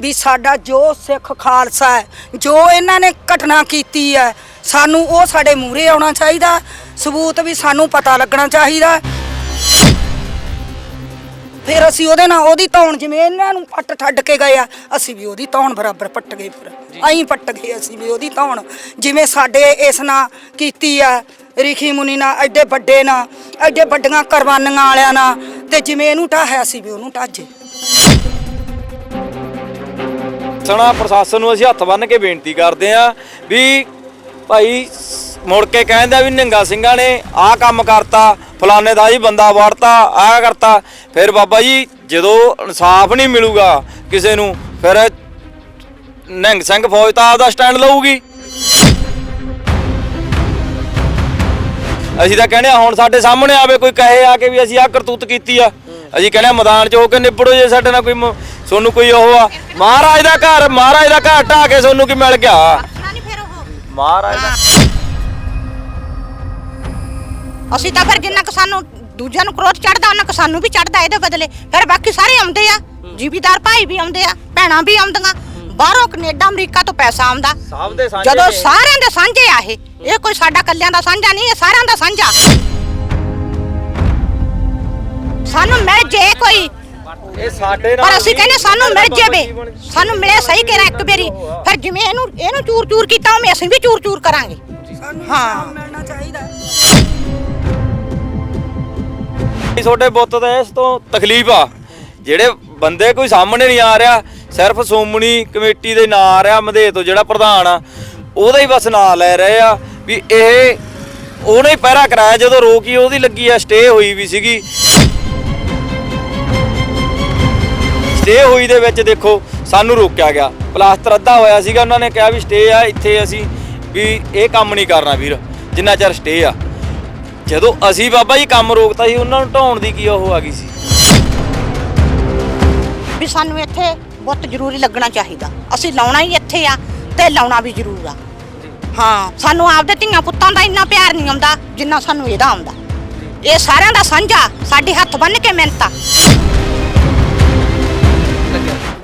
ਵੀ ਸਾਡਾ ਜੋ ਸਿੱਖ ਖਾਲਸਾ ਹੈ ਜੋ ਇਹਨਾਂ ਨੇ ਘਟਨਾ ਕੀਤੀ ਹੈ ਸਾਨੂੰ ਉਹ ਸਾਡੇ ਮੂਹਰੇ ਆਉਣਾ ਚਾਹੀਦਾ ਸਬੂਤ ਵੀ ਸਾਨੂੰ ਪਤਾ ਲੱਗਣਾ ਚਾਹੀਦਾ। ਫਿਰ ਅਸੀਂ ਉਹਦੇ ਨਾਲ ਉਹਦੀ ਧੌਣ ਜਿਵੇਂ ਇਹਨਾਂ ਨੂੰ ਪੱਟ ਛੱਡ ਕੇ ਗਏ ਆ ਅਸੀਂ ਵੀ ਉਹਦੀ ਧੌਣ ਬਰਾਬਰ ਪੱਟ ਗਏ ਫਿਰ। ਐਂ ਪੱਟ ਗਏ ਅਸੀਂ ਵੀ ਉਹਦੀ ਧੌਣ। ਜਿਵੇਂ ਸਾਡੇ ਇਸ ਨਾਲ ਕੀਤੀ ਆ ਰਿਖੀ ਮੁਨੀ ਨਾਲ ਐਡੇ ਵੱਡੇ ਨਾਲ ਐਡੇ ਵੱਡੀਆਂ ਕੁਰਬਾਨੀਆਂ ਵਾਲਿਆਂ ਨਾਲ ਤੇ ਜਿਵੇਂ ਇਹਨੂੰ ਢਾਹਿਆ ਸੀ ਵੀ ਉਹਨੂੰ ਢਾਜੇ। ਸਣਾ ਪ੍ਰਸ਼ਾਸਨ ਨੂੰ ਅਸੀਂ ਹੱਥ ਬੰਨ ਕੇ ਬੇਨਤੀ ਕਰਦੇ ਆਂ ਵੀ ਭਾਈ ਮੁੜ ਕੇ ਕਹਿੰਦੇ ਆ ਵੀ ਨਿੰਗਾ ਸਿੰਘਾਂ ਨੇ ਆਹ ਕੰਮ ਕਰਤਾ, ਫਲਾਣੇ ਦਾ ਜੀ ਬੰਦਾ ਵੜਤਾ ਆਹ ਕਰਤਾ। ਫਿਰ ਬਾਬਾ ਜੀ, ਜਦੋਂ ਇਨਸਾਫ ਨਹੀਂ ਮਿਲੂਗਾ ਕਿਸੇ ਨੂੰ, ਫਿਰ ਨਿੰਗ ਸਿੰਘ ਫੌਜ ਤਾਂ ਆਪਦਾ ਸਟੈਂਡ ਲਊਗੀ। ਅਸੀਂ ਤਾਂ ਕਹਿੰਦੇ ਹੁਣ ਸਾਡੇ ਸਾਹਮਣੇ ਆਵੇ, ਕੋਈ ਕਹੇ ਆ ਕੇ ਵੀ ਅਸੀਂ ਆਹ ਕਰਤੂਤ ਕੀਤੀ ਆ। ਅਸੀਂ ਕਹਿੰਦੇ ਮੈਦਾਨ 'ਚ ਹੋ ਕੇ ਨਿਬੜੋ ਜੇ ਸਾਡੇ ਨਾਲ ਕੋਈ ਤੁਹਾਨੂੰ ਕੋਈ ਉਹ ਆ? ਮਹਾਰਾਜ ਦਾ ਘਰ ਮਹਾਰਾਜ ਦਾ ਘਰ ਢਾਹ ਕੇ ਤੁਹਾਨੂੰ ਕੀ ਮਿਲ ਗਿਆ? ਨਹੀਂ ਫਿਰ ਉਹ। ਮਹਾਰਾਜ ਦਾ ਅਸੀਂ ਤਾਂ ਫਿਰ ਜਿੰਨਾ ਕੁ ਸਾਨੂੰ ਦੂਜਿਆਂ ਨੂੰ ਕ੍ਰੋਧ ਚੜਦਾ ਉਹਨਾਂ ਕੁ ਸਾਨੂੰ ਵੀ ਚੜਦਾ ਇਹਦੇ ਬਦਲੇ। ਫਿਰ ਬਾਕੀ ਸਾਰੇ ਆਉਂਦੇ ਆ। ਜ਼ਿਮੀਦਾਰ ਭਾਈ ਵੀ ਆਉਂਦੇ ਆ ਭੈਣਾਂ ਵੀ ਆਉਂਦੀਆਂ। ਬਾਹਰੋਂ ਕੈਨੇਡਾ ਅਮਰੀਕਾ ਤੋਂ ਪੈਸਾ ਆਉਂਦਾ। ਸਭ ਦੇ ਸਾਂਝੇ ਜਦੋਂ ਨੇ। ਸਾਰਿਆਂ ਦੇ ਸਾਂਝੇ ਆ ਇਹ। ਇਹ ਕੋਈ ਸਾਡਾ ਕੱਲਿਆਂ ਦਾ ਸਾਂਝਾ ਨਹੀਂ ਇਹ ਸਾਰਿਆਂ ਦਾ ਸਾਂਝਾ। ਸਾਨੂੰ ਮਿਲ ਜੇ ਕੋਈ। ਇਹ ਸਾਡੇ ਨਾਲ ਪਰ ਅਸੀਂ ਕਹਿੰਦੇ ਸਾਨੂੰ ਮਿਲ ਜਾਵੇ। ਸਾਨੂੰ ਮਿਲੇ ਸਹੀ ਕੇਰਾ ਇੱਕ ਵਾਰੀ। ਫਿਰ ਜਿਵੇਂ ਇਹਨੂੰ ਇਹਨੂੰ ਚੂਰ ਚੂਰ ਕੀਤਾ ਉਵੇਂ ਅਸੀਂ ਵੀ ਚੂਰ ਚੂਰ ਕਰਾਂਗੇ। ਸਾਨੂੰ ਹਾਂ। ਮਿਲਣਾ ਚਾਹੀਦਾ। ਤੁਹਾਡੇ ਬੁੱਤ ਦਾ ਇਸ ਤੋਂ ਤਕਲੀਫ ਆ। ਜਿਹੜੇ ਬੰਦੇ ਕੋਈ ਸਾਹਮਣੇ ਨਹੀਂ ਆ ਰਿਹਾ ਸਿਰਫ ਸੋਮਣੀ ਕਮੇਟੀ ਦੇ ਨਾਂ ਆ ਰਿਹਾ ਮਧੇ ਤੋਂ ਜਿਹੜਾ ਪ੍ਰਧਾਨ ਆ ਉਹਦਾ ਹੀ ਬਸ ਨਾਂ ਲੈ ਰਹੇ ਆ ਵੀ ਇਹ ਉਹਨੇ ਹੀ ਪਹਿਰਾ ਕਰਾਇਆ ਜਦੋਂ ਰੋਕੀ ਉਹਦੀ ਲੱਗੀ ਆ ਸਟੇ ਹੋਈ ਵੀ ਸੀਗੀ। ਸਟੇ ਹੋਈ ਦੇ ਵਿੱਚ ਦੇਖੋ ਸਾਨੂੰ ਰੋਕਿਆ ਗਿਆ। ਪਲਾਸਟਰ ਅੱਧਾ ਹੋਇਆ ਸੀਗਾ ਉਹਨਾਂ ਨੇ ਕਿਹਾ ਵੀ ਸਟੇ ਆ ਇੱਥੇ ਅਸੀਂ ਵੀ ਇਹ ਕੰਮ ਨਹੀਂ ਕਰਨਾ ਵੀਰ ਜਿੰਨਾ ਚਿਰ ਸਟੇ ਆ। ਜਦੋਂ ਅਸੀਂ ਬਾਬਾ ਜੀ ਕੰਮ ਰੋਕਤਾ ਸੀ ਉਹਨਾਂ ਨੂੰ ਢਾਉਣ ਦੀ ਕੀ ਉਹ ਆ ਗਈ ਸੀ। ਵੀ ਸਾਨੂੰ ਇੱਥੇ ਬਹੁਤ ਜ਼ਰੂਰੀ ਲੱਗਣਾ ਚਾਹੀਦਾ। ਅਸੀਂ ਲਾਉਣਾ ਹੀ ਇੱਥੇ ਆ ਤੇ ਲਾਉਣਾ ਵੀ ਜ਼ਰੂਰ ਆ। ਹਾਂ ਸਾਨੂੰ ਆਪਦੇ ਧੀਆਂ ਪੁੱਤਾਂ ਦਾ ਇੰਨਾ ਪਿਆਰ ਨਹੀਂ ਆਉਂਦਾ ਜਿੰਨਾ ਸਾਨੂੰ ਇਹਦਾ ਆਉਂਦਾ। ਇਹ ਸਾਰਿਆਂ ਦਾ ਸਾਂਝਾ ਸਾਡੇ ਹੱਥ ਬੰਨ ਕੇ ਮਿਹਨਤਾਂ।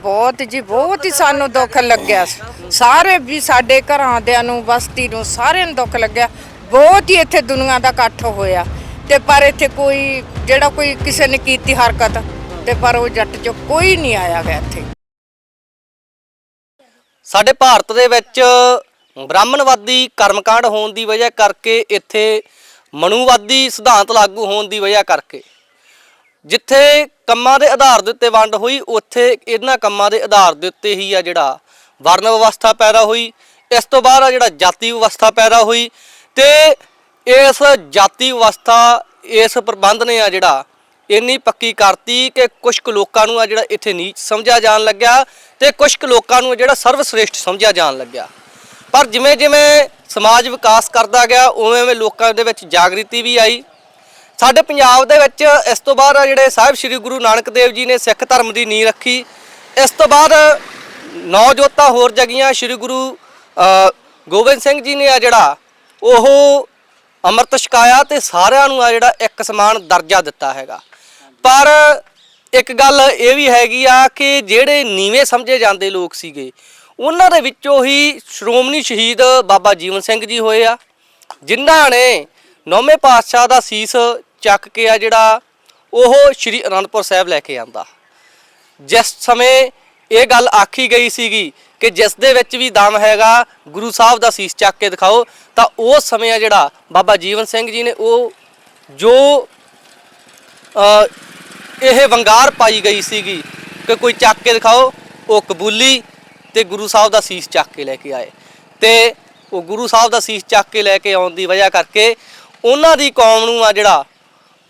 ਬਹੁਤ ਜੀ, ਬਹੁਤ ਹੀ ਸਾਨੂੰ ਦੁੱਖ ਲੱਗਿਆ। ਸਾਰੇ ਵੀ ਸਾਡੇ ਘਰਾਂ ਦਿਆਂ ਨੂੰ, ਬਸਤੀ ਨੂੰ, ਸਾਰਿਆਂ ਨੂੰ ਦੁੱਖ ਲੱਗਿਆ। ਬਹੁਤ ਹੀ ਇੱਥੇ ਦੁਨੀਆ ਦਾ ਇਕੱਠ ਹੋਇਆ। ਤੇ ਪਰ ਇੱਥੇ ਕੋਈ, ਜਿਹੜਾ ਕੋਈ ਕਿਸੇ ਨੇ ਕੀਤੀ ਹਰਕਤ, ਤੇ ਪਰ ਉਹ ਜੱਟ ਚ ਕੋਈ ਨਹੀਂ ਆਇਆ ਗਿਆ ਇੱਥੇ। ਸਾਡੇ ਭਾਰਤ ਦੇ ਵਿੱਚ ਬ੍ਰਾਹਮਣਵਾਦੀ ਕਰਮਕਾਂਡ ਹੋਣ ਦੀ ਵਜ੍ਹਾ ਕਰਕੇ ਇੱਥੇ ਮਨੂਵਾਦੀ ਸਿਧਾਂਤ ਲਾਗੂ ਹੋਣ ਦੀ ਵਜ੍ਹਾ ਕਰਕੇ। ਜਿੱਥੇ ਕੰਮਾਂ ਦੇ ਆਧਾਰ ਦੇ ਉੱਤੇ ਵੰਡ ਹੋਈ, ਉੱਥੇ ਇਹਨਾਂ ਕੰਮਾਂ ਦੇ ਆਧਾਰ ਦੇ ਉੱਤੇ ਹੀ ਆ ਜਿਹੜਾ ਵਰਨ ਵਿਵਸਥਾ ਪੈਦਾ ਹੋਈ। ਇਸ ਤੋਂ ਬਾਅਦ ਆ ਜਿਹੜਾ ਜਾਤੀ ਵਿਵਸਥਾ ਪੈਦਾ ਹੋਈ ਤੇ ਇਸ ਜਾਤੀ ਵਿਵਸਥਾ, ਇਸ ਪ੍ਰਬੰਧ ਨੇ ਆ ਜਿਹੜਾ ਇੰਨੀ ਪੱਕੀ ਕਰਤੀ ਕਿ ਕੁਝ ਕੁ ਲੋਕਾਂ ਨੂੰ ਆ ਜਿਹੜਾ ਇੱਥੇ ਨੀਚ ਸਮਝਿਆ ਜਾਣ ਲੱਗਿਆ ਤੇ ਕੁਝ ਕੁ ਲੋਕਾਂ ਨੂੰ ਆ ਜਿਹੜਾ ਸਰਵਸ੍ਰੇਸ਼ਟ ਸਮਝਿਆ ਜਾਣ ਲੱਗਿਆ। ਪਰ ਜਿਵੇਂ ਜਿਵੇਂ ਸਮਾਜ ਵਿਕਾਸ ਕਰਦਾ ਗਿਆ ਉਵੇਂ ਉਵੇਂ ਲੋਕਾਂ ਦੇ ਵਿੱਚ ਜਾਗ੍ਰਿਤੀ ਵੀ ਆਈ। ਸਾਡੇ ਪੰਜਾਬ ਦੇ ਵਿੱਚ ਇਸ ਤੋਂ ਬਾਅਦ ਆ ਜਿਹੜੇ ਸਾਹਿਬ ਸ੍ਰੀ ਗੁਰੂ ਨਾਨਕ ਦੇਵ ਜੀ ਨੇ ਸਿੱਖ ਧਰਮ ਦੀ ਨੀਂਹ ਰੱਖੀ, ਇਸ ਤੋਂ ਬਾਅਦ ਨੌ ਜੋਤਾਂ ਹੋਰ ਜਗੀਆਂ ਸ੍ਰੀ ਗੁਰੂ ਗੋਬਿੰਦ ਸਿੰਘ ਜੀ ਨੇ ਆ ਜਿਹੜਾ ਉਹ ਅੰਮ੍ਰਿਤ ਛਕਾਇਆ ਤੇ ਸਾਰਿਆਂ ਨੂੰ ਆ ਜਿਹੜਾ ਇੱਕ ਸਮਾਨ ਦਰਜਾ ਦਿੱਤਾ ਹੈਗਾ। ਪਰ ਇੱਕ ਗੱਲ ਇਹ ਵੀ ਹੈਗੀ ਆ ਕਿ ਜਿਹੜੇ ਨੀਵੇਂ ਸਮਝੇ ਜਾਂਦੇ ਲੋਕ ਸੀਗੇ, ਉਹਨਾਂ ਦੇ ਵਿੱਚੋਂ ਹੀ ਸ਼੍ਰੋਮਣੀ ਸ਼ਹੀਦ ਬਾਬਾ ਜੀਵਨ ਸਿੰਘ ਜੀ ਹੋਏ ਆ, ਜਿਨ੍ਹਾਂ ਨੇ ਨੌਵੇਂ ਪਾਤਸ਼ਾਹ ਦਾ ਸੀਸ ਚੱਕ ਕੇ ਆ ਜਿਹੜਾ ਉਹ ਸ਼੍ਰੀ ਅਨੰਦਪੁਰ ਸਾਹਿਬ ਲੈ ਕੇ ਆਂਦਾ। ਜਿਸ ਸਮੇਂ ਇਹ ਗੱਲ ਆਖੀ ਗਈ ਸੀਗੀ ਕਿ ਜਿਸ ਦੇ ਵਿੱਚ ਵੀ ਦਮ ਹੈਗਾ, ਗੁਰੂ ਸਾਹਿਬ ਦਾ ਸੀਸ ਚੱਕ ਕੇ ਦਿਖਾਓ, ਤਾਂ ਉਸ ਸਮੇਂ ਆ ਜਿਹੜਾ ਬਾਬਾ ਜੀਵਨ ਸਿੰਘ ਜੀ ਨੇ ਉਹ ਜੋ ਇਹ ਵੰਗਾਰ ਪਾਈ ਗਈ ਸੀਗੀ ਕਿ ਕੋਈ ਚੱਕ ਕੇ ਦਿਖਾਓ, ਉਹ ਕਬੂਲੀ ਤੇ ਗੁਰੂ ਸਾਹਿਬ ਦਾ ਸੀਸ ਚੱਕ ਕੇ ਲੈ ਕੇ ਆਏ। ਤੇ ਉਹ ਗੁਰੂ ਸਾਹਿਬ ਦਾ ਸੀਸ ਚੱਕ ਕੇ ਲੈ ਕੇ ਆਉਣ ਦੀ ਵਜ੍ਹਾ ਕਰਕੇ ਉਹਨਾਂ ਦੀ ਕੌਮ ਨੂੰ ਆ ਜਿਹੜਾ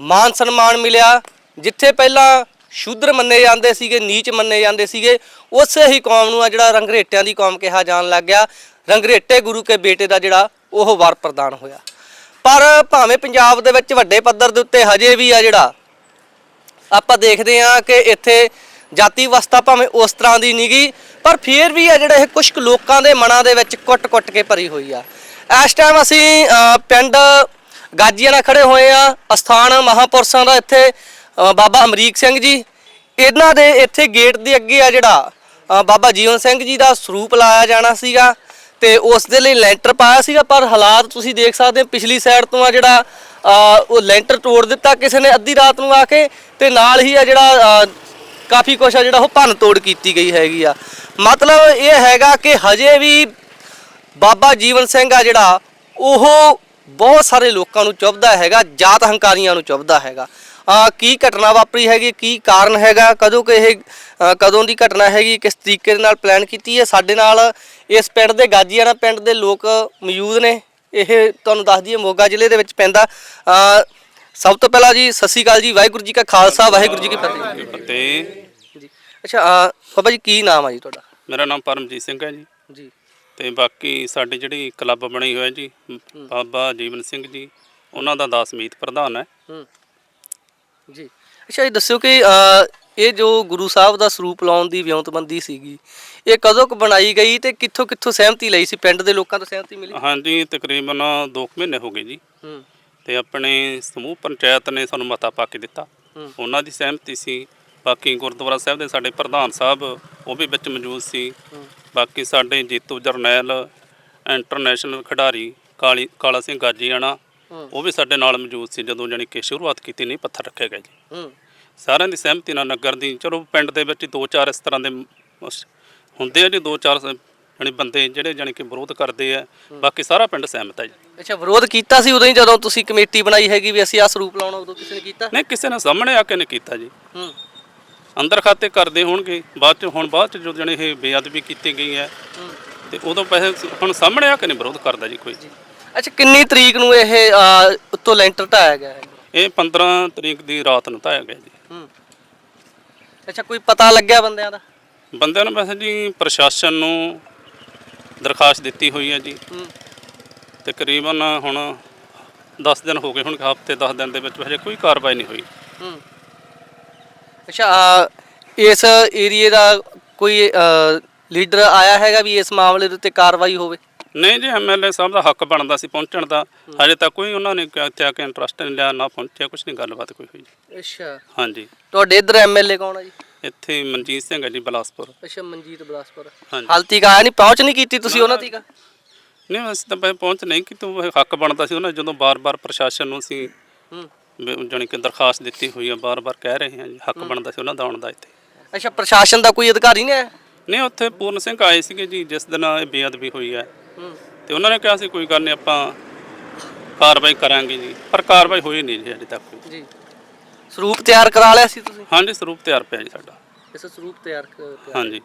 ਮਾਨ ਸਨਮਾਨ ਮਿਲਿਆ, ਜਿੱਥੇ ਪਹਿਲਾਂ ਸ਼ੂਦਰ ਮੰਨੇ ਜਾਂਦੇ ਸੀਗੇ, ਨੀਚ ਮੰਨੇ ਜਾਂਦੇ ਸੀਗੇ, ਉਸੇ ਹੀ ਕੌਮ ਨੂੰ ਆ ਜਿਹੜਾ ਰੰਗਰੇਟਿਆਂ ਦੀ ਕੌਮ ਕਿਹਾ ਜਾਣ ਲੱਗ ਗਿਆ। ਰੰਗਰੇਟੇ ਗੁਰੂ ਕੇ ਬੇਟੇ ਦਾ ਜਿਹੜਾ ਉਹ ਵਰ ਪ੍ਰਦਾਨ ਹੋਇਆ। ਪਰ ਭਾਵੇਂ ਪੰਜਾਬ ਦੇ ਵਿੱਚ ਵੱਡੇ ਪੱਧਰ ਦੇ ਉੱਤੇ ਹਜੇ ਵੀ ਆ ਜਿਹੜਾ, ਆਪਾਂ ਦੇਖਦੇ ਹਾਂ ਕਿ ਇੱਥੇ ਜਾਤੀ ਅਵਸਥਾ ਭਾਵੇਂ ਉਸ ਤਰ੍ਹਾਂ ਦੀ ਨਹੀਂਗੀ ਪਰ ਫਿਰ ਵੀ ਆ ਜਿਹੜਾ ਇਹ ਕੁਝ ਕੁ ਲੋਕਾਂ ਦੇ ਮਨਾਂ ਦੇ ਵਿੱਚ ਕੁੱਟ-ਕੁੱਟ ਕੇ ਭਰੀ ਹੋਈ ਆ। ਇਸ ਟਾਈਮ ਅਸੀਂ ਪਿੰਡ ਗਾਜੀਆਂ ਨਾਲ ਖੜੇ ਹੋਏ ਆ, ਅਸਥਾਨ ਮਹਾਪੁਰਸ਼ਾਂ ਦਾ ਇੱਥੇ ਬਾਬਾ ਅਮਰੀਕ ਸਿੰਘ ਜੀ। ਇਹਨਾਂ ਦੇ ਇੱਥੇ ਗੇਟ ਦੇ ਅੱਗੇ ਆ ਜਿਹੜਾ ਬਾਬਾ ਜੀਵਨ ਸਿੰਘ ਜੀ ਦਾ ਸਰੂਪ ਲਾਇਆ ਜਾਣਾ ਸੀਗਾ ਤੇ ਉਸ ਦੇ ਲਈ ਲੈਂਟਰ ਪਾਇਆ ਸੀਗਾ, ਪਰ ਹਾਲਾਤ ਤੁਸੀਂ ਦੇਖ ਸਕਦੇ ਹੋ, ਪਿਛਲੀ ਸਾਈਡ ਤੋਂ ਆ ਜਿਹੜਾ ਉਹ ਲੈਂਟਰ ਤੋੜ ਦਿੱਤਾ ਕਿਸੇ ਨੇ ਅੱਧੀ ਰਾਤ ਨੂੰ ਆ ਕੇ ਤੇ ਨਾਲ ਹੀ ਆ ਜਿਹੜਾ ਕਾਫੀ ਕੁਛ ਆ ਜਿਹੜਾ ਉਹ ਭੰਨ ਤੋੜ ਕੀਤੀ ਗਈ ਹੈਗੀ ਆ। ਮਤਲਬ ਇਹ ਹੈਗਾ ਕਿ ਹਜੇ ਵੀ ਬਾਬਾ ਜੀਵਨ ਸਿੰਘ ਆ ਜਿਹੜਾ, ਉਹ ਬਹੁਤ ਸਾਰੇ ਲੋਕਾਂ ਨੂੰ ਚੁੱਭਦਾ ਹੈਗਾ ਜਾਤ ਹੰਕਾਰੀਆਂ ਨੂੰ ਚੁੱਭਦਾ ਹੈਗਾ। ਆ ਕੀ ਘਟਨਾ ਵਾਪਰੀ ਹੈਗੀ ਕੀ ਕਾਰਨ ਹੈਗਾ ਕਦੋਂ ਕਿ ਇਹ ਕਦੋਂ ਦੀ ਘਟਨਾ ਹੈਗੀ ਕਿਸ ਤਰੀਕੇ ਦੇ ਨਾਲ ਪਲਾਨ ਕੀਤੀ ਹੈ? ਸਾਡੇ ਨਾਲ ਇਸ ਪਿੰਡ ਦੇ ਗਾਜੀਆਣਾ ਪਿੰਡ ਦੇ ਲੋਕ ਮੌਜੂਦ ਨੇ। ਇਹ ਤੁਹਾਨੂੰ ਦੱਸ ਦਈਏ ਮੋਗਾ ਜ਼ਿਲ੍ਹੇ ਦੇ ਵਿੱਚ ਪੈਂਦਾ। ਸਭ ਤੋਂ ਪਹਿਲਾਂ ਜੀ ਸਤਿ ਸ਼੍ਰੀ ਅਕਾਲ ਜੀ ਵਾਹਿਗੁਰੂ ਜੀ ਕਾ ਖਾਲਸਾ ਵਾਹਿਗੁਰੂ ਜੀ ਕੀ ਫਤਿਹ। ਤੇ ਜੀ ਅੱਛਾ ਬਾਬਾ ਜੀ ਕੀ ਨਾਮ ਆ ਜੀ ਤੁਹਾਡਾ? ਮੇਰਾ ਨਾਮ ਪਰਮਜੀਤ ਸਿੰਘ ਹੈ ਜੀ। ਜੀ। ਤੇ ਬਾਕੀ ਸਾਡੀ ਜਿਹੜੀ ਕਲੱਬ ਬਣੀ ਹੋਈ ਹੈ ਜੀ ਬਾਬਾ ਜੀਵਨ ਸਿੰਘ ਜੀ ਉਹਨਾਂ ਦਾ ਦਾਸਮੀਤ ਪ੍ਰਧਾਨ ਹੈ। ਜੀ। ਅੱਛਾ ਇਹ ਦੱਸਿਓ ਕਿ ਇਹ ਜੋ ਗੁਰੂ ਸਾਹਿਬ ਦਾ ਸਰੂਪ ਲਾਉਣ ਦੀ ਵਿਉਂਤਬੰਦੀ ਸੀਗੀ ਇਹ ਕਦੋਂ ਕੁ ਬਣਾਈ ਗਈ ਤੇ ਕਿੱਥੋਂ ਕਿੱਥੋਂ ਸਹਿਮਤੀ ਲਈ ਸੀ? ਪਿੰਡ ਦੇ ਲੋਕਾਂ ਤੋਂ ਸਹਿਮਤੀ ਮਿਲੀ? ਹਾਂਜੀ ਤਕਰੀਬਨ 2 ਮਹੀਨੇ ਹੋ ਗਏ ਜੀ। ਤੇ ਆਪਣੇ ਸਮੂਹ ਪੰਚਾਇਤ ਨੇ ਸਾਨੂੰ ਮਤਾ ਪਾ ਕੇ ਦਿੱਤਾ। ਉਹਨਾਂ ਦੀ ਸਹਿਮਤੀ ਸੀ। ਬਾਕੀ ਗੁਰਦੁਆਰਾ ਸਾਹਿਬ ਦੇ ਸਾਡੇ ਪ੍ਰਧਾਨ ਸਾਹਿਬ ਉਹ ਵੀ ਵਿੱਚ ਮੌਜੂਦ ਸੀ। ਬਾਕੀ ਸਾਡੇ ਜੀਤੂ ਜਰਨੈਲ ਇੰਟਰਨੈਸ਼ਨਲ ਖਿਡਾਰੀ ਕਾਲੀ ਕਾਲਾ ਸਿੰਘ ਗਾਜੀਆਣਾ ਉਹ ਵੀ ਸਾਡੇ ਨਾਲ ਮੌਜੂਦ ਸੀ ਜਦੋਂ ਜਾਣੀ ਕਿ ਸ਼ੁਰੂਆਤ ਕੀਤੀ ਨਹੀਂ ਪੱਥਰ ਰੱਖੇ ਗਏ ਜੀ। ਸਾਰਿਆਂ ਦੀ ਸਹਿਮਤੀ ਨਾਲ ਨਗਰ ਦੀ ਚਲੋ ਪਿੰਡ ਦੇ ਵਿੱਚ ਦੋ ਚਾਰ ਇਸ ਤਰ੍ਹਾਂ ਦੇ ਹੁੰਦੇ ਆ ਜੀ ਦੋ ਚਾਰ ਜਾਣੀ ਬੰਦੇ ਜਿਹੜੇ ਜਾਣੀ ਕਿ ਵਿਰੋਧ ਕਰਦੇ ਆ ਬਾਕੀ ਸਾਰਾ ਪਿੰਡ ਸਹਿਮਤ ਹੈ ਜੀ। ਅੱਛਾ ਵਿਰੋਧ ਕੀਤਾ ਸੀ ਉਦੋਂ ਹੀ ਜਦੋਂ ਤੁਸੀਂ ਕਮੇਟੀ ਬਣਾਈ ਹੈਗੀ ਵੀ ਅਸੀਂ ਆ ਸਰੂਪ ਲਾਉਣਾ ਉਦੋਂ ਕਿਸੇ ਨੇ ਕੀਤਾ? ਨਹੀਂ ਕਿਸੇ ਨੇ ਸਾਹਮਣੇ ਆ ਕੇ ਨਹੀਂ ਕੀਤਾ ਜੀ। ਹੂੰ। ਅੰਦਰ ਖਾਤੇ ਕਰਦੇ ਹੋਣਗੇ ਬਾਅਦ ਚ ਹੁਣ ਬਾਅਦ ਚ ਜੋ ਜਣੇ ਇਹ ਬੇਅਦਬੀ ਕੀਤੀ ਗਈ ਹੈ ਤੇ ਉਦੋਂ ਪੈਸੇ ਹੁਣ ਸਾਹਮਣੇ ਆ ਕੇ ਨਹੀਂ ਵਿਰੋਧ ਕਰਦਾ ਜੀ ਕੋਈ। ਅੱਛਾ ਕਿੰਨੀ ਤਰੀਕ ਨੂੰ ਇਹ ਉੱਤੋਂ ਲੈਂਟਰ ਢਾਇਆ ਗਿਆ ਹੈ? ਇਹ 15 ਤਰੀਕ ਦੀ ਰਾਤ ਨੂੰ ਢਾਇਆ ਗਿਆ ਜੀ। ਅੱਛਾ ਕੋਈ ਪਤਾ ਲੱਗਿਆ ਬੰਦਿਆਂ ਦਾ? ਬੰਦਿਆਂ ਨੂੰ ਵੈਸੇ ਜੀ ਪ੍ਰਸ਼ਾਸਨ ਨੂੰ ਦਰਖਾਸਤ ਦਿੱਤੀ ਹੋਈ ਹੈ ਜੀ। ਹੂੰ। ਤਕਰੀਬਨ ਹੁਣ 10 ਦਿਨ ਹੋ ਗਏ ਹੁਣ ਹਫ਼ਤੇ 10 ਦਿਨ ਦੇ ਵਿੱਚ ਹਜੇ ਕੋਈ ਕਾਰਵਾਈ ਨਹੀਂ ਹੋਈ। ਅੱਛਾ ਇਸ ਏਰੀਏ ਦਾ ਕੋਈ ਲੀਡਰ ਆਇਆ ਹੈਗਾ ਵੀ ਇਸ ਮਾਮਲੇ ਦੇ ਉੱਤੇ ਕਾਰਵਾਈ ਹੋਵੇ? ਨਹੀਂ ਜੀ ਐਮਐਲਏ ਸਾਹਿਬ ਦਾ ਹੱਕ ਬਣਦਾ ਸੀ ਪਹੁੰਚਣ ਦਾ। ਹਜੇ ਤੱਕ ਕੋਈ ਉਹਨਾਂ ਨੇ ਕਿਹਾ ਕਿਹਾ ਕਿ ਇੰਟਰਸਟ ਨਹੀਂ ਲਿਆ ਨਾ ਪਹੁੰਚਿਆ ਕੁਝ ਨਹੀਂ ਗੱਲਬਾਤ ਕੋਈ ਹੋਈ ਜੀ। ਅੱਛਾ। ਹਾਂਜੀ। ਤੁਹਾਡੇ ਇੱਧਰ ਐਮਐਲਏ ਕੌਣ ਆ ਜੀ? ਇੱਥੇ ਮਨਜੀਤ ਸਿੰਘ ਹੈ ਜੀ ਬਲਾਸਪੁਰ। ਅੱਛਾ ਮਨਜੀਤ ਬਲਾਸਪੁਰ। ਹਾਂਜੀ। ਹਾਲ ਤੀਕ ਆਇਆ ਨਹੀਂ? ਪਹੁੰਚ ਨਹੀਂ ਕੀਤੀ ਤੁਸੀਂ ਉਹਨਾਂ ਤੀਕ ਨਹੀਂ ਅਸੀਂ ਤਾਂ ਪਹਿਲਾਂ ਪਹੁੰਚ ਨਹੀਂ ਕਿ ਤੂੰ ਹੱਕ ਬਣਦਾ ਸੀ ਉਹਨਾਂ ਜਦੋਂ ਬਾਰ-ਬਾਰ ਪ੍ਰਸ਼ਾਸਨ ਨੂੰ ਅਸੀਂ ਹੂੰ। ਜਾਣੀ ਕਿ ਦਰਖਾਸਤ ਦਿੱਤੀ ਹੋਈ ਆ ਬਾਰ-ਬਾਰ ਕਹਿ ਰਹੇ ਹਾਂ ਜੀ ਹੱਕ ਬਣਦਾ ਸੀ ਉਹਨਾਂ ਦਾ ਆਉਣ ਦਾ ਇੱਥੇ। ਅੱਛਾ ਪ੍ਰਸ਼ਾਸਨ ਦਾ ਕੋਈ ਅਧਿਕਾਰੀ ਨਹੀਂ ਆਇਆ? ਨਹੀਂ ਉੱਥੇ ਪੂਰਨ ਸਿੰਘ ਆਏ ਸੀਗੇ ਜੀ ਜਿਸ ਦਿਨ ਇਹ ਬੇਅਦਬੀ ਹੋਈ ਹੈ। ਤੇ ਉਹਨਾਂ ਨੇ ਕਿਹਾ ਸੀ ਕੋਈ ਗੱਲ ਨਹੀਂ ਆਪਾਂ ਕਾਰਵਾਈ ਕਰਾਂਗੇ ਜੀ। ਪਰ ਕਾਰਵਾਈ ਹੋਈ ਨਹੀਂ ਜੀ ਅਜੇ ਤੱਕ। ਕੋਈ। ਜੀ। ਸਰੂਪ ਤਿਆਰ ਕਰਾ ਲਿਆ ਸੀ ਤੁਸੀਂ? ਹਾਂਜੀ ਸਰੂਪ ਤਿਆਰ ਪਿਆ ਜੀ ਸਾਡਾ। ਇਸ ਸਰੂਪ ਤਿਆਰ ਕ- ਤਿਆਰ- ਹਾਂਜੀ।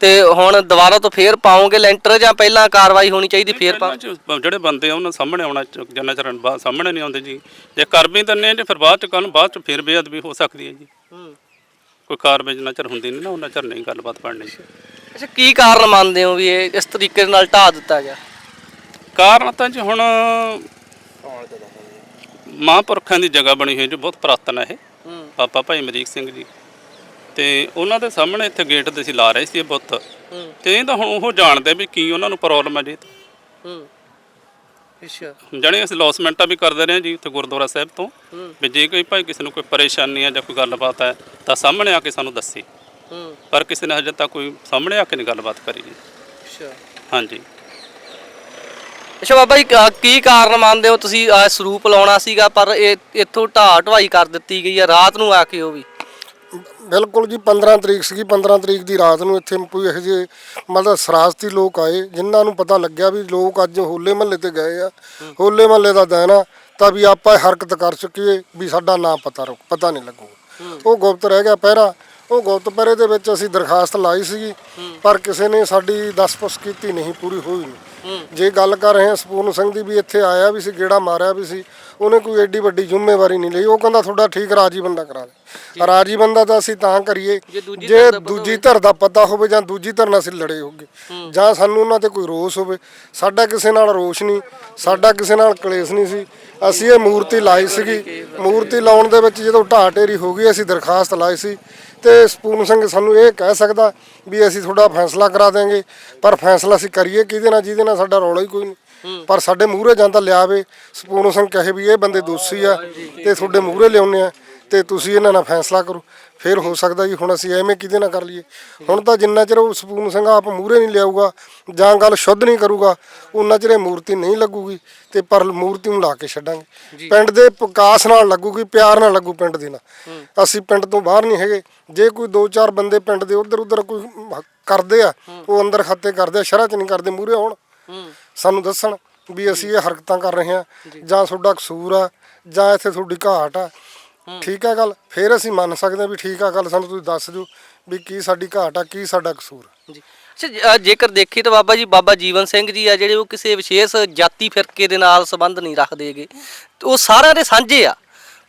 ਤੇ ਹੁਣ ਦੁਬਾਰਾ ਤੋਂ ਫੇਰ ਪਾਓਗੇ ਲੈਂਟਰ ਜਾਂ ਪਹਿਲਾਂ ਕਾਰਵਾਈ ਹੋਣੀ ਚਾਹੀਦੀ ਫੇਰ ਪਾ ਪਹਿਲਾਂ ਚ ਜਿਹੜੇ ਬੰਦੇ ਆ ਉਹਨਾਂ ਸਾਹਮਣੇ ਆਉਣਾ ਚ- ਜਿੰਨਾ ਚਿਰ ਸਾਹਮਣੇ ਨਹੀਂ ਆਉਂਦੇ ਜੀ। ਜੇ ਕਰ ਵੀ ਦਿੰਦੇ ਆ ਜੀ ਫਿਰ ਬਾਅਦ ਚ ਕੱਲ ਬਾਅਦ ਚ ਫਿਰ ਬੇਅਦਬੀ ਹੋ ਸਕਦੀ ਹੈ ਜੀ। ਕੋਈ ਕਾਰਵਾਈ ਜਿੰਨਾ ਚਿਰ ਹੁੰਦੀ ਨਹੀਂ ਨਾ ਉਹਨਾਂ ਚਿਰ ਨਹੀਂ ਗੱਲਬਾਤ ਬਣਨੀ। ਅੱਛਾ ਕੀ ਕਾਰਨ ਮੰਨਦੇ ਹੋ ਵੀ ਇਹ ਇਸ ਤਰੀਕੇ ਨਾਲ ਢਾਹ ਦਿੱਤਾ ਗਿਆ? ਕਾਰਨ ਤਾਂ ਜੀ ਹੁਣ ਮਹਾਂਪੁਰਖਾਂ ਦੀ ਜਗ੍ਹਾ ਬਣੀ ਹੋਈ ਜੋ ਬਹੁਤ ਪੁਰਾਤਨ ਹੈ ਇਹ। ਹੂੰ। ਬਾਬਾ ਭਾਈ ਅਮਰੀਕ ਸਿੰਘ ਜੀ। ਤੇ ਉਹਨਾਂ ਦੇ ਸਾਹਮਣੇ ਇੱਥੇ ਗੇਟ ਤੇ ਅਸੀਂ ਲਾ ਰਹੇ ਸੀ ਇਹ ਬੁੱਤ। ਤੇ ਇਹ ਤਾਂ ਹੁਣ ਉਹ ਜਾਣਦੇ ਵੀ ਕੀ ਉਹਨਾਂ ਨੂੰ ਪ੍ਰੋਬਲਮ ਹੈ ਜੀ। ਹੂੰ। ਅੱਛਾ। ਜਾਣੀ ਅਸੀਂ ਲੌਸਮੈਂਟਾਂ ਵੀ ਕਰਦੇ ਰਹੇ ਹਾਂ ਜੀ ਉੱਥੇ ਗੁਰਦੁਆਰਾ ਸਾਹਿਬ ਤੋਂ। ਵੀ ਜੇ ਕੋਈ ਭਾਈ ਕਿਸੇ ਨੂੰ ਕੋਈ ਪਰੇਸ਼ਾਨੀ ਹੈ ਜਾਂ ਕੋਈ ਗੱਲਬਾਤ ਹੈ ਤਾਂ ਸਾਹਮਣੇ ਆ ਕੇ ਸਾਨੂੰ ਦੱਸੇ। ਹੂੰ। ਪਰ ਕਿਸੇ ਨੇ ਹਜੇ ਤੱਕ ਕੋਈ ਸਾਹਮਣੇ ਆ ਕੇ ਨਹੀਂ ਗੱਲਬਾਤ ਕਰੀ ਜੀ। ਅੱਛਾ। ਹਾਂਜੀ। ਅੱਛਾ ਬਾਬਾ ਜੀ ਕ- ਕੀ ਕਾਰਨ ਮੰਨਦੇ ਹੋ ਤੁਸੀਂ? ਸਰੂਪ ਲਾਉਣਾ ਸੀਗਾ ਪਰ ਇਹ ਇੱਥੋਂ ਢਾਹ ਢਵਾਈ ਕਰ ਦਿੱਤੀ ਗਈ ਹੈ। ਰਾਤ ਨੂੰ ਆ ਕੇ ਉਹ ਵੀ। ਬਿਲਕੁਲ ਜੀ 15 ਤਰੀਕ ਸੀਗੀ 15 ਤਰੀਕ ਦੀ ਰਾਤ ਨੂੰ ਇੱਥੇ ਕੋਈ ਇਹੋ ਜਿਹੇ ਮਤਲਬ ਸਰਾਸਤੀ ਲੋਕ ਆਏ, ਜਿਨ੍ਹਾਂ ਨੂੰ ਪਤਾ ਲੱਗਿਆ ਵੀ ਲੋਕ ਅੱਜ ਹੋਲੇ ਮਹੱਲੇ ਤੇ ਗਏ ਆ। ਹੋਲੇ ਮਹੱਲੇ ਦਾ ਦਿਨ ਆ, ਤਾਂ ਵੀ ਆਪਾਂ ਹਰਕਤ ਕਰ ਚੁੱਕੀਏ ਵੀ ਸਾਡਾ ਨਾਂ ਪਤਾ ਰੋ, ਪਤਾ ਨਹੀਂ ਲੱਗੂਗਾ। ਉਹ ਗੁਪਤ ਰਹਿ ਗਿਆ ਪਹਿਰਾ, ਉਹ ਗੁਪਤ ਪਹਿਰੇ ਦੇ ਵਿੱਚ ਅਸੀਂ ਦਰਖਾਸਤ ਲਾਈ ਸੀਗੀ, ਪਰ ਕਿਸੇ ਨੇ ਸਾਡੀ ਦਸਪੁਸ ਕੀਤੀ ਨਹੀਂ, ਪੂਰੀ ਹੋਈ ਨਹੀਂ। ਜੇ ਗੱਲ ਕਰ ਰਹੇ ਹਾਂ ਸਪੂਰਨ ਸਿੰਘ ਦੀ ਵੀ ਇੱਥੇ ਆਇਆ ਵੀ ਸੀ, ਗੇੜਾ ਮਾਰਿਆ ਵੀ ਸੀ, ਉਹਨੇ ਕੋਈ ਐਡੀ ਵੱਡੀ ਜ਼ਿੰਮੇਵਾਰੀ ਨਹੀਂ ਲਈ, ਉਹ ਕਹਿੰਦਾ ਤੁਹਾਡਾ ਠੀਕ ਰਾਜੀ ਬੰਦਾ ਕਰਾ ਦੇ। ਰਾਜੀ ਬੰਦਾ ਤਾਂ ਅਸੀਂ ਤਾਂ ਕਰੀਏ। ਜੇ ਦੂਜੀ ਜੇ ਧਿਰ ਦਾ ਪਤਾ ਦੂਜੀ ਧਿਰ ਦਾ ਪਤਾ ਹੋਵੇ ਜਾਂ ਦੂਜੀ ਧਿਰ ਨਾਲ ਅਸੀਂ ਲੜੇ ਹੋਗੇ। ਜਾਂ ਸਾਨੂੰ ਉਹਨਾਂ ਤੇ ਕੋਈ ਰੋਸ ਹੋਵੇ। ਸਾਡਾ ਕਿਸੇ ਨਾਲ ਰੋਸ਼ ਨਹੀਂ ਸਾਡਾ ਕਿਸੇ ਨਾਲ ਕਲੇਸ਼ ਨਹੀਂ ਸੀ। ਅਸੀਂ ਇਹ ਮੂਰਤੀ ਲਾਈ ਸੀਗੀ। ਮੂਰਤੀ ਲਾਉਣ ਦੇ ਵਿੱਚ ਜਦੋਂ ਢਾਹ ਢੇਰੀ ਹੋ ਗਈ ਅਸੀਂ ਦਰਖਾਸਤ ਲਾਈ ਸੀ। ਤੇ ਸਪੂਰਨ ਸਿੰਘ ਸਾਨੂੰ ਇਹ ਕਹਿ ਸਕਦਾ ਵੀ ਅਸੀਂ ਤੁਹਾਡਾ ਫੈਸਲਾ ਕਰਾ ਦੇਾਂਗੇ ਪਰ ਫੈਸਲਾ ਅਸੀਂ ਕਰੀਏ ਕਿਹਦੇ ਨਾਲ? ਜਿਹਦੇ ਨਾਲ ਸਾਡਾ ਰੌਲਾ ਹੀ ਕੋਈ ਨਹੀਂ। ਪਰ ਸਾਡੇ ਮੂਹਰੇ ਜਾਂਦਾ ਲਿਆਵੇ। ਸਪੂਰਨ ਸਿੰਘ ਕਹੇ ਵੀ ਇਹ ਬੰਦੇ ਦੋਸ਼ੀ ਆ ਤੇ ਤੁਹਾਡੇ ਮੂਹਰੇ ਲਿਆਉਨੇ ਆ। ਤੇ ਤੁਸੀਂ ਇਹਨਾਂ ਨਾਲ ਫੈਸਲਾ ਕਰੋ। ਫਿਰ ਹੋ ਸਕਦਾ ਜੀ ਹੁਣ ਅਸੀਂ ਐਵੇਂ ਕਿਹਦੇ ਨਾਲ ਕਰ ਲਈਏ? ਹੁਣ ਤਾਂ ਜਿੰਨਾ ਚਿਰ ਉਹ ਸਪੂਨ ਸਿੰਘ ਆਪ ਮੂਹਰੇ ਨਹੀਂ ਲਿਆਊਗਾ ਜਾਂ ਗੱਲ ਸ਼ੁੱਧ ਨਹੀਂ ਕਰੂਗਾ ਉਹਨਾਂ ਚਿਰ ਇਹ ਮੂਰਤੀ ਨਹੀਂ ਲੱਗੂਗੀ ਤੇ ਪਰ ਮੂਰਤੀ ਨੂੰ ਲਾ ਕੇ ਛੱਡਾਂਗੇ। ਪਿੰਡ ਦੇ ਵਿਕਾਸ ਨਾਲ ਲੱਗੂਗੀ ਪਿਆਰ ਨਾਲ ਲੱਗੂ ਪਿੰਡ ਦੇ ਨਾਲ। ਅਸੀਂ ਪਿੰਡ ਤੋਂ ਬਾਹਰ ਨਹੀਂ ਹੈਗੇ। ਜੇ ਕੋਈ ਦੋ ਚਾਰ ਬੰਦੇ ਪਿੰਡ ਦੇ ਉਧਰ ਉਧਰ ਕੋਈ ਕਰਦੇ ਆ ਉਹ ਅੰਦਰ ਖਾਤੇ ਕਰਦੇ ਆ ਸ਼ਹਿਰਾਂ 'ਚ ਨਹੀਂ ਕਰਦੇ ਮੂਹਰੇ ਆਉਣ। ਸਾਨੂੰ ਦੱਸਣ ਵੀ ਅਸੀਂ ਇਹ ਹਰਕਤਾਂ ਕਰ ਰਹੇ ਹਾਂ ਜਾਂ ਤੁਹਾਡਾ ਕਸੂਰ ਆ ਜਾਂ ਇੱਥੇ ਤੁਹਾਡੀ ਘਾਟ ਆ। ਠੀਕ ਆ ਗੱਲ ਫਿਰ ਅਸੀਂ ਮੰਨ ਸਕਦੇ ਹਾਂ ਵੀ ਠੀਕ ਆ ਗੱਲ ਸਾਨੂੰ ਤੁਸੀਂ ਦੱਸ ਦਿਓ ਵੀ ਕੀ ਸਾਡੀ ਘਾਟ ਆ ਕੀ ਸਾਡਾ ਕਸੂਰ ਆ। ਜੀ। ਅੱਛਾ ਜ- ਅ, ਜੇਕਰ ਦੇਖੀ ਤਾਂ ਬਾਬਾ ਜੀ ਬਾਬਾ ਜੀਵਨ ਸਿੰਘ ਜੀ ਆ ਜਿਹੜੇ ਉਹ ਕਿਸੇ ਵਿਸ਼ੇਸ਼ ਜਾਤੀ ਫਿਰਕੇ ਦੇ ਨਾਲ ਸੰਬੰਧ ਨਹੀਂ ਰੱਖਦੇਗੇ ਉਹ ਸਾਰਿਆਂ ਦੇ ਸਾਂਝੇ ਆ।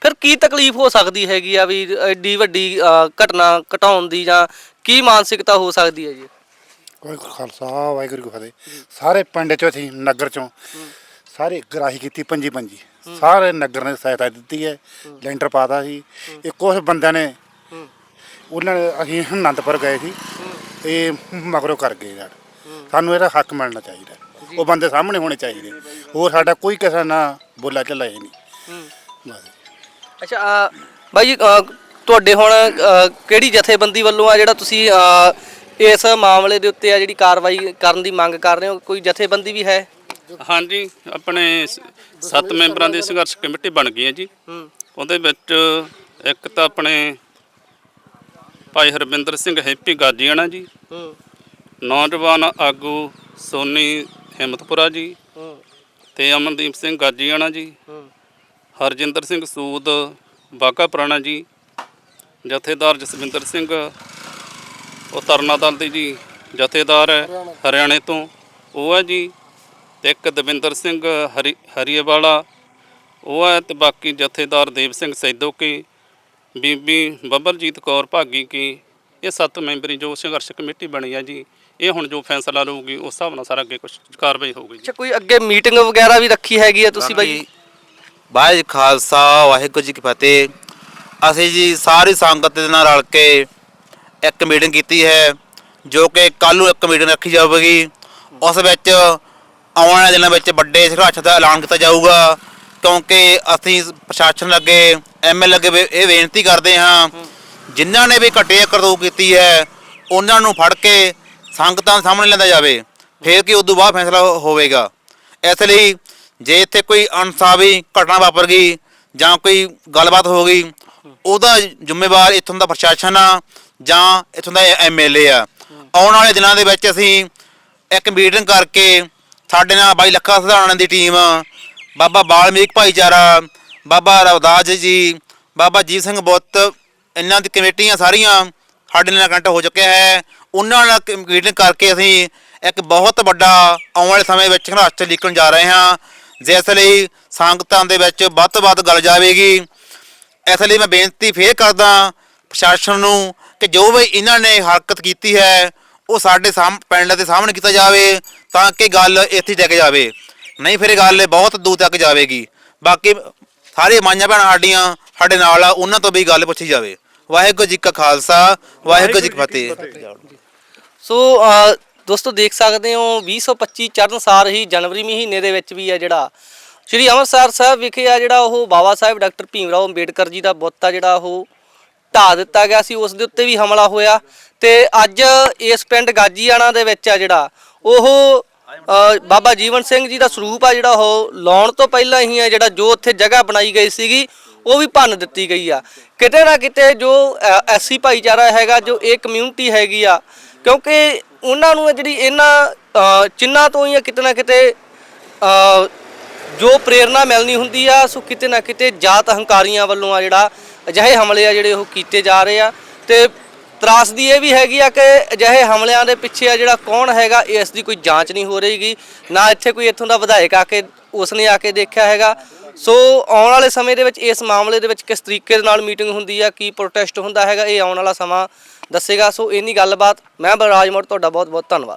ਫਿਰ ਕੀ ਤਕਲੀਫ ਹੋ ਸਕਦੀ ਹੈਗੀ ਆ ਵੀ ਐਡੀ ਵੱਡੀ ਅ, ਘਟਨਾ ਘਟਾਉਣ ਦੀ ਜਾਂ ਕੀ ਮਾਨਸਿਕਤਾ ਹੋ ਸਕਦੀ ਹੈ ਜੀ? ਵਾਹਿਗੁਰੂ ਖਾਲਸਾ ਵਾਹਿਗੁਰੂ ਕੀ ਫਤਿਹ। ਸਾਰੇ ਪਿੰਡ ਚੋਂ ਅਸੀਂ ਨਗਰ ਚੋਂ ਸਾਰੇ ਗਰਾਹੀ ਕੀਤੀ ਪੰਜੀ ਪੰਜੀ ਸਾਰੇ ਨਗਰ ਨੇ ਸਹਾਇਤਾ ਦਿੱਤੀ ਹੈ ਲੈਂਟਰ ਪਾਤਾ ਸੀ। ਇਹ ਕੁਝ ਬੰਦਿਆਂ ਨੇ ਉਹਨਾਂ ਨੇ ਅਸੀਂ ਅਨੰਦਪੁਰ ਗਏ ਸੀ ਇਹ ਮਗਰੋਂ ਕਰ ਗਏ ਯਾਰ। ਸਾਨੂੰ ਇਹਦਾ ਹੱਕ ਮਿਲਣਾ ਚਾਹੀਦਾ। ਉਹ ਬੰਦੇ ਸਾਹਮਣੇ ਹੋਣੇ ਚਾਹੀਦੇ। ਹੋਰ ਸਾਡਾ ਕੋਈ ਕਿਸੇ ਨਾਲ ਬੋਲਾ ਚੱਲਾ ਹੀ ਨਹੀਂ। ਬਸ। ਅੱਛਾ ਅ, ਬਾਈ ਜੀ ਅ, ਤੁਹਾਡੇ ਹੁਣ ਅ, ਕਿਹੜੀ ਜਥੇਬੰਦੀ ਵੱਲੋਂ ਆ ਜਿਹੜਾ ਤੁਸੀਂ ਅ, ਇਸ ਮਾਮਲੇ ਦੇ ਉੱਤੇ ਆ ਜਿਹੜੀ ਕਾਰਵਾਈ ਕਰਨ ਦੀ ਮੰਗ ਕਰ ਰਹੇ ਹੋ? ਕੋਈ ਜਥੇਬੰਦੀ ਵੀ ਹੈ? ਹਾਂਜੀ ਆਪਣੇ ਸ- ਸੱਤ ਮੈਂਬਰਾਂ ਦੀ ਸੰਘਰਸ਼ ਕਮੇਟੀ ਬਣ ਗਈ ਹੈ ਜੀ। ਉਹਦੇ ਵਿੱਚ ਇੱਕ ਤਾਂ ਆਪਣੇ ਭਾਈ ਹਰਵਿੰਦਰ ਸਿੰਘ ਹੈਪੀ ਗਾਜੀਆਣਾ ਜੀ। ਨੌਜਵਾਨ ਆਗੂ ਸੋਨੀ ਹਿੰਮਤਪੁਰਾ ਜੀ। ਤੇ ਅਮਨਦੀਪ ਸਿੰਘ ਗਾਜੀਆਣਾ ਜੀ। ਹਰਜਿੰਦਰ ਸਿੰਘ ਸੂਦ ਬਾਗਾ ਪੁਰਾਣਾ ਜੀ। ਜਥੇਦਾਰ ਜਸਵਿੰਦਰ ਸਿੰਘ ਉਹ ਤਰਨਾ ਦਲ ਦੇ ਜੀ ਜਥੇਦਾਰ ਹੈ ਹਰਿਆਣੇ ਤੋਂ। ਉਹ ਹੈ ਜੀ। ਤੇ ਇੱਕ ਦਵਿੰਦਰ ਸਿੰਘ ਹਰੀ ਹਰੀਏਵਾਲਾ ਉਹ ਹੈ ਤੇ ਬਾਕੀ ਜਥੇਦਾਰ ਦੇਵ ਸਿੰਘ ਸੈਦੋਕੀ ਬੀਬੀ ਬੱਬਰਜੀਤ ਕੌਰ ਭਾਗੀ ਕੀ ਇਹ ਸੱਤ ਮੈਂਬਰੀ ਜੋ ਸੰਘਰਸ਼ ਕਮੇਟੀ ਬਣੀ ਹੈ ਜੀ ਇਹ ਹੁਣ ਜੋ ਫੈਸਲਾ ਲਊਗੀ ਉਸ ਹਿਸਾਬ ਨਾਲ ਸਾਰਾ ਅੱਗੇ ਕੁਝ ਕਾਰਵਾਈ ਹੋਊਗੀ ਜੀ। ਅੱਛਾ ਕੋਈ ਅੱਗੇ ਮੀਟਿੰਗ ਵਗੈਰਾ ਵੀ ਰੱਖੀ ਹੈਗੀ ਆ ਤੁਸੀਂ ਬਾਈ? ਜੀ ਖਾਲਸਾ ਵਾਹਿਗੁਰੂ ਜੀ ਕੀ ਫਤਿਹ। ਅਸੀਂ ਜੀ ਸਾਰੀ ਸੰਗਤ ਦੇ ਨਾਲ ਰਲ ਕੇ ਇੱਕ ਮੀਟਿੰਗ ਕੀਤੀ ਹੈ ਜੋ ਕਿ ਕੱਲ ਨੂੰ ਇੱਕ ਮੀਟਿੰਗ ਰੱਖੀ ਜਾਵੇਗੀ। ਉਸ ਵਿੱਚ ਆਉਣ ਵਾਲੇ ਦਿਨਾਂ ਵਿੱਚ ਵੱਡੇ ਸੰਘਰਸ਼ ਦਾ ਐਲਾਨ ਕੀਤਾ ਜਾਊਗਾ, ਕਿਉਂਕਿ ਅਸੀਂ ਪ੍ਰਸ਼ਾਸਨ ਅੱਗੇ ਐਮਐਲ ਅੱਗੇ ਬੇ- ਇਹ ਬੇਨਤੀ ਕਰਦੇ ਹਾਂ, ਜਿਨ੍ਹਾਂ ਨੇ ਵੀ ਘਟੀਆ ਕਰਤੂਤ ਕੀਤੀ ਹੈ, ਉਹਨਾਂ ਨੂੰ ਫੜ ਕੇ ਸੰਗਤਾਂ ਦੇ ਸਾਹਮਣੇ ਲਿਆਂਦਾ ਜਾਵੇ, ਫਿਰ ਕਿ ਉਦੋਂ ਬਾਅਦ ਫੈਸਲਾ ਹੋ ਹੋਵੇਗਾ। ਇਸ ਲਈ ਜੇ ਇੱਥੇ ਕੋਈ ਅਣਸਾਵੀ ਘਟਨਾ ਵਾਪਰ ਗਈ ਜਾਂ ਕੋਈ ਗੱਲਬਾਤ ਹੋ ਗਈ, ਉਹਦਾ ਜ਼ਿੰਮੇਵਾਰ ਇੱਥੋਂ ਦਾ ਪ੍ਰਸ਼ਾਸਨ ਆ ਜਾਂ ਇੱਥੋਂ ਦਾ ਐਮਐਲਏ ਆ। ਆਉਣ ਵਾਲੇ ਦਿਨਾਂ ਦੇ ਵਿੱਚ ਅਸੀਂ ਇੱਕ ਮੀਟਿੰਗ ਕਰਕੇ ਸਾਡੇ ਨਾਲ ਬਾਈ ਲੱਖਾ ਸਧਾਰਨ ਦੀ ਟੀਮ, ਬਾਬਾ ਬਾਲਮੀਕ ਭਾਈਚਾਰਾ, ਬਾਬਾ ਰਵਦਾਸ ਜੀ, ਬਾਬਾ ਜੀਤ ਸਿੰਘ ਬੁੱਤ, ਇਹਨਾਂ ਦੀ ਕਮੇਟੀਆਂ ਸਾਰੀਆਂ ਸਾਡੇ ਨਾਲ ਕੰਟ ਹੋ ਚੁੱਕਿਆ ਹੈ। ਉਹਨਾਂ ਨਾਲ ਮੀਟਿੰਗ ਕਰਕੇ ਅਸੀਂ ਇੱਕ ਬਹੁਤ ਵੱਡਾ ਆਉਣ ਵਾਲੇ ਸਮੇਂ ਵਿੱਚ ਸੰਘਰਸ਼ ਲਿਖਣ ਜਾ ਰਹੇ ਹਾਂ। ਜਿਸ ਲਈ ਸੰਗਤਾਂ ਦੇ ਵਿੱਚ ਵੱਧ ਤੋਂ ਵੱਧ ਗੱਲ ਜਾਵੇਗੀ। ਇਸ ਲਈ ਮੈਂ ਬੇਨਤੀ ਫੇਰ ਕਰਦਾ ਪ੍ਰਸ਼ਾਸਨ ਨੂੰ ਕਿ ਜੋ ਵੀ ਇਹਨਾਂ ਨੇ ਹਰਕਤ ਕੀਤੀ ਹੈ, ਉਹ ਸਾਡੇ ਸਾਹਮ, ਪਿੰਡ ਦੇ ਸਾਹਮਣੇ ਕੀਤਾ ਜਾਵੇ। ਤਾਂ ਕਿ ਗੱਲ ਇੱਥੇ ਟਿਕ ਜਾਵੇ। ਨਹੀਂ ਫਿਰ ਇਹ ਗੱਲ ਬਹੁਤ ਦੂਰ ਤੱਕ ਜਾਵੇਗੀ। ਬਾਕੀ ਸਾਰੇ ਮਾਈਆਂ ਭੈਣਾਂ ਸਾਡੀਆਂ ਸਾਡੇ ਨਾਲ ਆ ਉਹਨਾਂ ਤੋਂ ਵੀ ਗੱਲ ਪੁੱਛੀ ਜਾਵੇ। ਵਾਹਿਗੁਰੂ ਜੀ ਕਾ ਖਾਲਸਾ ਵਾਹਿਗੁਰੂ ਜੀ ਕੀ ਫਤਿਹ। ਸੋ ਦੋਸਤੋ ਦੇਖ ਸਕਦੇ ਹੋ 2025 ਚੜ੍ਹਨ ਸਾਰ ਹੀ ਜਨਵਰੀ ਮਹੀਨੇ ਦੇ ਵਿੱਚ ਵੀ ਆ ਜਿਹੜਾ ਸ਼੍ਰੀ ਅੰਮ੍ਰਿਤਸਰ ਸਾਹਿਬ ਵਿਖੇ ਆ ਜਿਹੜਾ ਉਹ ਬਾਬਾ ਸਾਹਿਬ ਡਾਕਟਰ ਭੀਮ ਰਾਓ ਅੰਬੇਡਕਰ ਜੀ ਦਾ ਬੁੱਤ ਆ ਜਿਹੜਾ ਉਹ ਢਾ ਦਿੱਤਾ ਗਿਆ ਸੀ। ਉਸ ਦੇ ਉੱਤੇ ਵੀ ਹਮਲਾ ਹੋਇਆ ਤੇ ਅੱਜ ਇਸ ਪਿੰਡ ਗਾਜੀਆਣਾ ਦੇ ਵਿੱਚ ਆ ਜਿਹੜਾ ਉਹ ਅ, ਬਾਬਾ ਜੀਵਨ ਸਿੰਘ ਜੀ ਦਾ ਸਰੂਪ ਆ ਜਿਹੜਾ ਉਹ ਲਾਉਣ ਤੋਂ ਪਹਿਲਾਂ ਹੀ ਆ ਜਿਹੜਾ ਜੋ ਉੱਥੇ ਜਗ੍ਹਾ ਬਣਾਈ ਗਈ ਸੀਗੀ ਉਹ ਵੀ ਭੰਨ ਦਿੱਤੀ ਗਈ ਆ। ਕਿਤੇ ਨਾ ਕਿਤੇ ਜੋ ਐਸੀ ਭਾਈਚਾਰਾ ਹੈਗਾ ਜੋ ਇਹ ਕਮਿਊਨਿਟੀ ਹੈਗੀ ਆ ਕਿਉਂਕਿ ਉਹਨਾਂ ਨੂੰ ਇਹ ਜਿਹੜੀ ਇਹਨਾਂ ਅ, ਚਿੰਨ੍ਹਾਂ ਤੋਂ ਹੀ ਆ ਕਿਤੇ ਨਾ ਕਿਤੇ ਅ, ਜੋ ਪ੍ਰੇਰਣਾ ਮਿਲਣੀ ਹੁੰਦੀ ਆ ਸੋ ਕਿਤੇ ਨਾ ਕਿਤੇ ਜਾਤ ਹੰਕਾਰੀਆਂ ਵੱਲੋਂ ਆ ਜਿਹੜਾ ਅਜਿਹੇ ਹਮਲੇ ਆ ਜਿਹੜੇ ਉਹ ਕੀਤੇ ਜਾ ਰਹੇ ਆ। ਤੇ ਤਰਾਸਦੀ ਇਹ ਵੀ ਹੈਗੀ ਆ ਕਿ ਅਜਿਹੇ ਹਮਲਿਆਂ ਦੇ ਪਿੱਛੇ ਆ ਜਿਹੜਾ ਕੌਣ ਹੈਗਾ ਇਸ ਦੀ ਕੋਈ ਜਾਂਚ ਨਹੀਂ ਹੋ ਰਹੀਗੀ ਨਾ ਇੱਥੇ ਕੋਈ ਇੱਥੋਂ ਦਾ ਵਿਧਾਇਕ ਆ ਕੇ, ਉਸਨੇ ਆ ਕੇ ਦੇਖਿਆ ਹੈਗਾ। ਸੋ ਆਉਣ ਵਾਲੇ ਸਮੇਂ ਦੇ ਵਿੱਚ ਇਸ ਮਾਮਲੇ ਦੇ ਵਿੱਚ ਕਿਸ ਤਰੀਕੇ ਦੇ ਨਾਲ ਮੀਟਿੰਗ ਹੁੰਦੀ ਆ, ਕੀ ਪ੍ਰੋਟੈਸਟ ਹੁੰਦਾ ਹੈਗਾ, ਇਹ ਆਉਣ ਵਾਲਾ ਸਮਾਂ ਦੱਸੇਗਾ। ਸੋ ਇੰਨੀ ਗੱਲਬਾਤ, ਮੈਂ ਬਲਰਾਜ ਮੋੜ, ਤੁਹਾਡਾ ਬਹੁਤ ਬਹੁਤ ਧੰਨਵਾਦ।